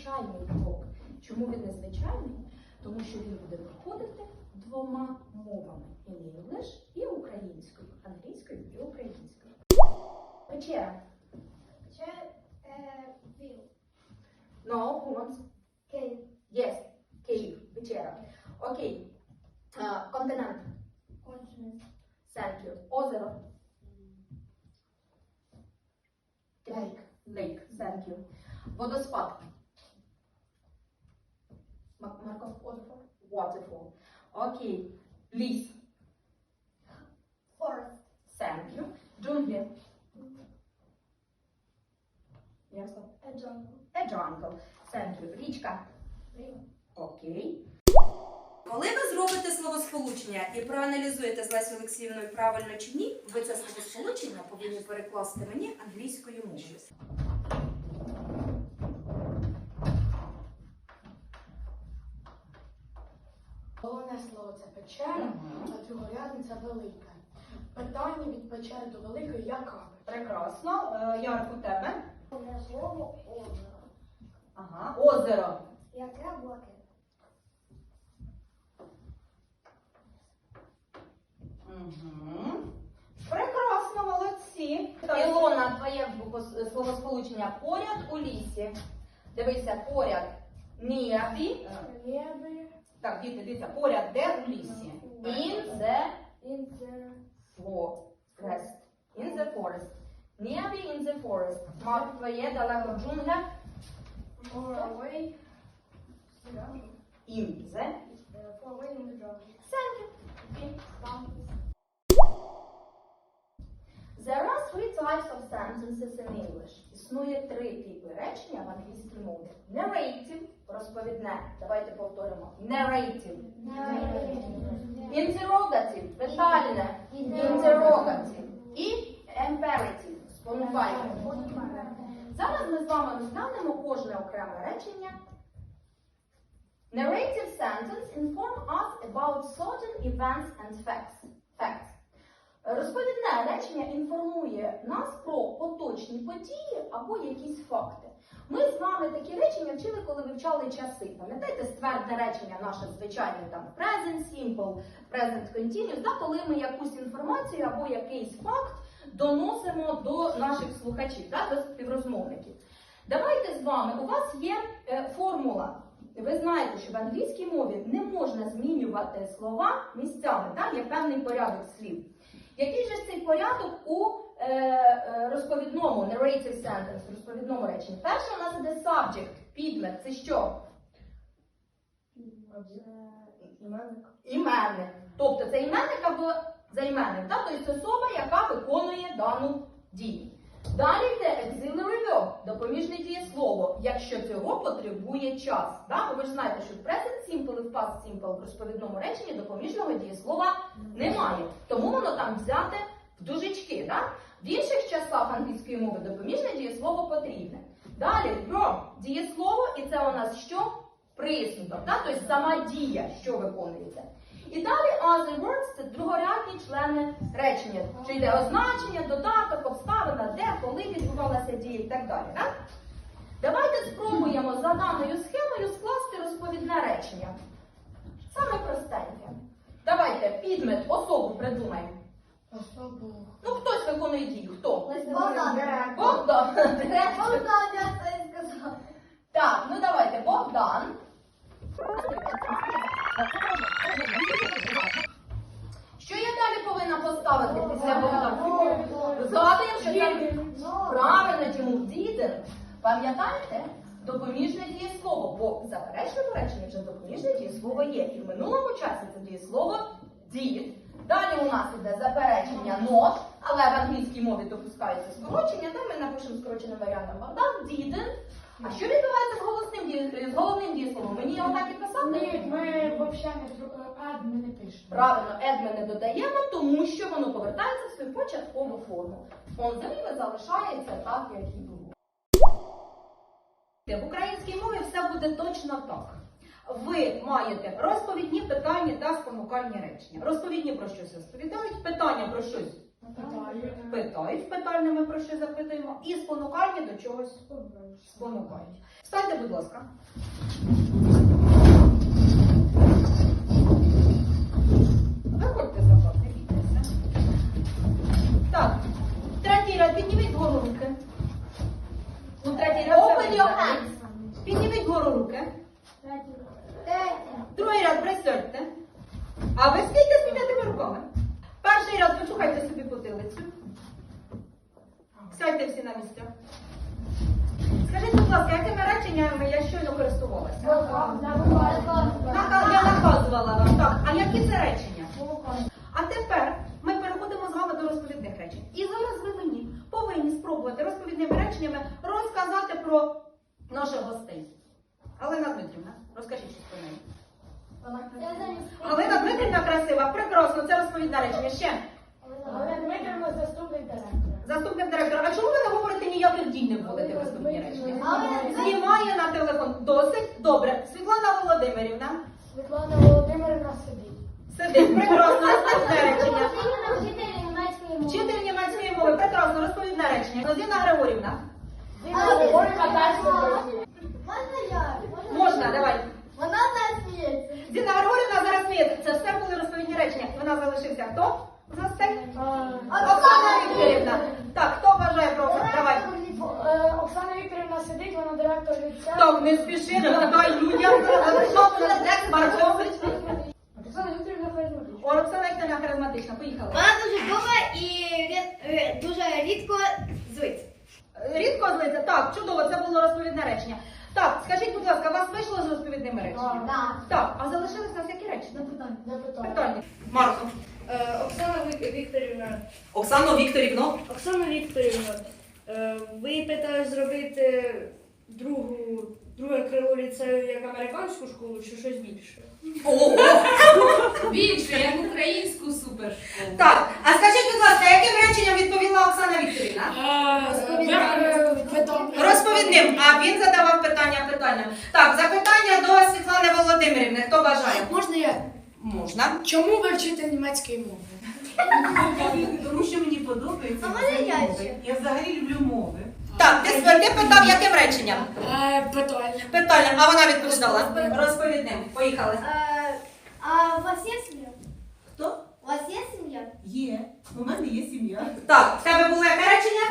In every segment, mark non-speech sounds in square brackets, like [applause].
незвичайний крок. Чому він незвичайний? Тому що він буде проходити двома мовами: in English і українською, англійською і українською. Печера. Печера е, віл. No, who wants? Київ. Yes, Київ. Вечера. Окей. А, континент. Континент. Thank you. Озеро. Lake. Lake. Thank you. Водоспад. Ма- Марко? Waterfall. Waterfall. Окей. Ліс. Форест. Thank you. Джунглі. Ярослав. Е, джангл. A jungle. Thank you. Річка. Окей. Коли ви зробите словосполучення і проаналізуєте з Лесією Олексіївною правильно чи ні, ви це словосполучення повинні перекласти мені англійською мовою. Печера, а другорядне велика. Питання від печери до великої яка? Прекрасно. Е, Ярк, у тебе? Головне озеро. Ага. Озеро. Яке блаке? Угу. Прекрасно, молодці. Ілона, твоє буквос- словосполучення поряд у лісі. Дивися, поряд nearby. Небі. Так, діти, дивіться, поряд де у лісі. In the In the forest. In the forest. Nearby in the forest. Марк, твоє далеко в джунглях. far away. In the. Е, Far away in the jungle. Thank you. There are three types of sentences in English. Існує три типи речення в англійській мові. Narrative – розповідне. Давайте повторимо. Narrative. Interrogative – питальне. Interrogative. І imperative – спонукальне. Зараз ми з вами розглянемо кожне окреме речення. Narrative sentence inform us about certain events and facts. facts. Розповідне речення інформує нас про поточні події або якісь факти. Ми з вами такі речення вчили, коли вивчали часи. Пам'ятаєте, ствердне речення наше звичайне там present simple, present continuous, да, коли ми якусь інформацію або якийсь факт доносимо до наших слухачів, да, до співрозмовників. Давайте з вами, у вас є е, формула. Ви знаєте, що в англійській мові не можна змінювати слова місцями, так? є певний порядок слів. Який же цей порядок у е, е, розповідному narrative sentence, розповідному реченні? Перше у нас іде subject, підмет. Це що? Іменник. Іменник. Тобто це іменник або займенник, тобто особа, яка виконує дану дію. Далі йде verb, допоміжне дієслово, якщо цього потребує час. Так? Ви ж знаєте, що в present simple і в past simple в розповідному реченні допоміжного дієслова немає. Тому воно там взяте в дужечки. Так? В інших часах англійської мови допоміжне дієслово потрібне. Далі verb, дієслово, і це у нас що? Присудок, так? тобто сама дія, що виконується. І далі other words – це другорядні члени речення. Чи йде означення, додаток, обставина, де, коли відбувалася дія і так далі. Так? Давайте спробуємо за даною схемою скласти розповідне речення. Саме простеньке. Давайте підмет, особу придумаємо. Особу. Ну, хтось виконує дію. Хто? Богдан. Богдан. Богдан, я це і сказав. Так, ну давайте, Богдан. Що я далі повинна поставити після Богдана? Згадуємо, що це правильно чому didn't. Пам'ятаєте? Допоміжне дієслово, бо в заперечному реченні вже допоміжне дієслово є. І в минулому часі це дієслово did. Далі у нас іде заперечення not, але в англійській мові допускається скорочення, то ми напишемо скороченим варіантом Богдан didn't. А що відбувається з головним дієсловом? Мені його так і писати? Ні, ми взагалі зро- ми не пишемо. Правильно, ед ми не додаємо, тому що воно повертається в свою початкову форму. Фон зріви залишається так, як і було. В українській мові все буде точно так. Ви маєте розповідні питання та спонукальні речення. Розповідні про щось розповідають, питання про щось Питаю. Питають питальне, ми про що запитуємо, і спонукальні до чогось спонукають. Встаньте, будь ласка. Виходьте за не бійтеся. Так, третій ряд, підніміть вгору руки. Ну, третій ряд. Open your hands. Підніміть вгору руки. Другий ряд присядьте. А ви скільки з піднятими руками? Перший ряд почухайте собі потилицю. Сядьте всі на місця. Скажіть, будь ласка, якими реченнями я щойно користувалася? Я наказувала вам, так. А які це речення? А тепер ми переходимо з вами до розповідних речень. І зараз ви мені повинні спробувати розповідними реченнями розказати про наших гостей. Галина Дмитрівна, розкажіть щось. Галина Дмитрівна красива, прекрасно, це розповідне речення. Ще Але Дмитрівна заступник директора. заступник директора. А чому ви не говорите ніяких дій не вводите в розповідні речення? Знімає на телефон. Досить добре. Світлана Володимирівна Світлана Володимирівна сидить. сидить. Прекрасно, розповідне речення. Вчитель німецької мови. Прекрасно, розповідне речення. Розіна Григорівна. Зіна Григорівна теж сидить. Можна я? Можна, давай. Вона не сміється. Зіна Григорівна зараз сміється. Це все були розповідні речення. Вона залишився хто? з гостей? Оксана Вікторівна. Так, хто бажає про Оксану? Давай. Е, Оксана Вікторівна сидить, вона директор ліцею. Так, не спіши, дай людям. Буде текст Маркович? Оксана Вікторівна харизматична. Оксана Вікторівна харизматична. Поїхали. Вона дуже добра і рід- дуже рідко злиться. Рідко злиться? Так, чудово, це було розповідне речення. Так, скажіть, будь ласка, вас вийшло з розповідними реченнями? Так. Так, а залишились у нас які речення? Запитання. Питання. Марко. Е, Оксана Вік- Вікторівна, Оксано Вікторівно. Оксана Вікторівна, е, ви питали зробити другу, друге крило ліцею як американську школу чи щось більше? [laughs] Більше, як українську супершколу. Так, а скажіть, будь ласка, яким реченням відповіла Оксана Вікторівна? Розповідним, а він задавав питання питанням. Так, запитання до Світлани Володимирівни. Хто бажає? Можна я? Можна. Чому ви вчите німецької мови? Тому що мені подобається. А мене я ще. Я взагалі люблю мови. Так, ти, ти питав, яким реченням? Питання. Питання. А вона відповідала. Розповідним. Поїхали. Е, А у вас є сім'я? Хто? У вас є сім'я? Є. У мене є сім'я. Так, в тебе було яке речення?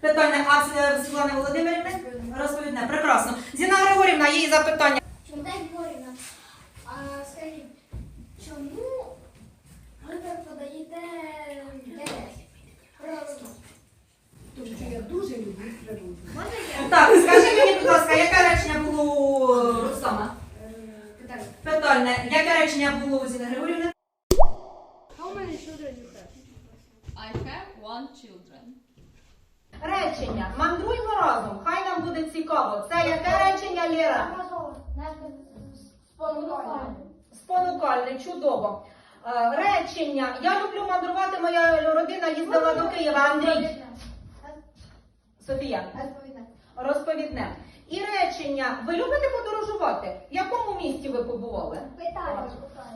Питання, а Світлани Володимирівни? Розповідне. Прекрасно. Зіна Григорівна, її запитання. Чому Горіна? А скажіть, чому ви преподаєте природу? Тому що я дуже люблю природу. Можна я? Так, скажи мені, будь ласка, яке речення було у Рустама? Питання, яке речення було у Зіни Григорівни? How many children you have? I have one children. Речення. Мандруймо разом. Хай нам буде цікаво. Це яке речення, Лєра? Спонукальне. Спонукальне, чудово. Е, Речення. Я люблю мандрувати, моя родина їздила до Києва. Андрій. Софія. Розповідне. Розповідне. І речення. Ви любите подорожувати? В якому місті ви побували? Питання.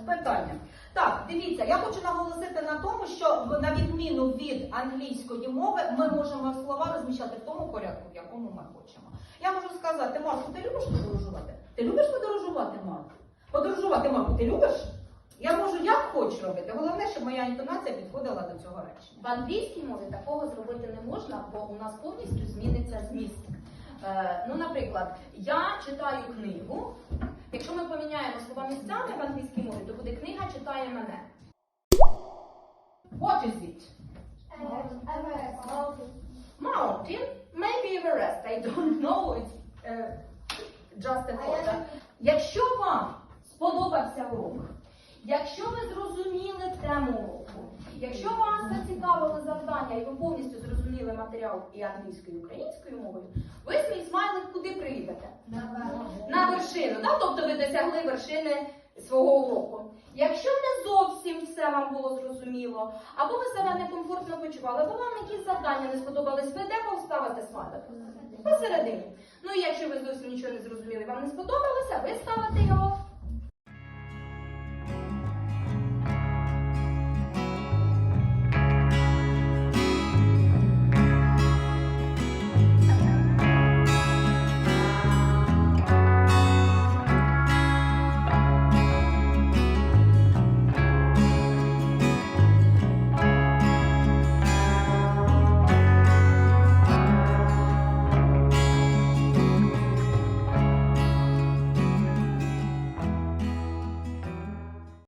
Питання. Так, дивіться, я хочу наголосити на тому, що на відміну від англійської мови ми можемо слова розміщати в тому порядку, в якому ми хочемо. Я можу сказати, Марку, ти любиш подорожувати? Ти любиш подорожувати, Марку? Подорожувати, Марку, ти любиш? Я можу як хочу робити. Головне, щоб моя інтонація підходила до цього речення. В англійській мові такого зробити не можна, бо у нас повністю зміниться зміст. Е, ну, наприклад, я читаю книгу. Якщо ми поміняємо слова місцями в англійській мові, то буде книга читає мене. What is it? Mountain? Maybe Everest. I don't know. It's uh, just a thought. Якщо вам сподобався урок, якщо ви зрозуміли тему уроку, якщо вас зацікавили завдання і ви повністю зрозуміли матеріал і англійською, і українською мовою, ви свій смайлик куди приїдете? на вершину, да? тобто ви досягли вершини свого уроку. Якщо не зовсім все вам було зрозуміло, або ви себе некомфортно почували, або вам якісь завдання не сподобались, ви де поставите смайлик? Посередині. Ну і якщо ви зовсім нічого не зрозуміли, вам не сподобалося, ви ставите його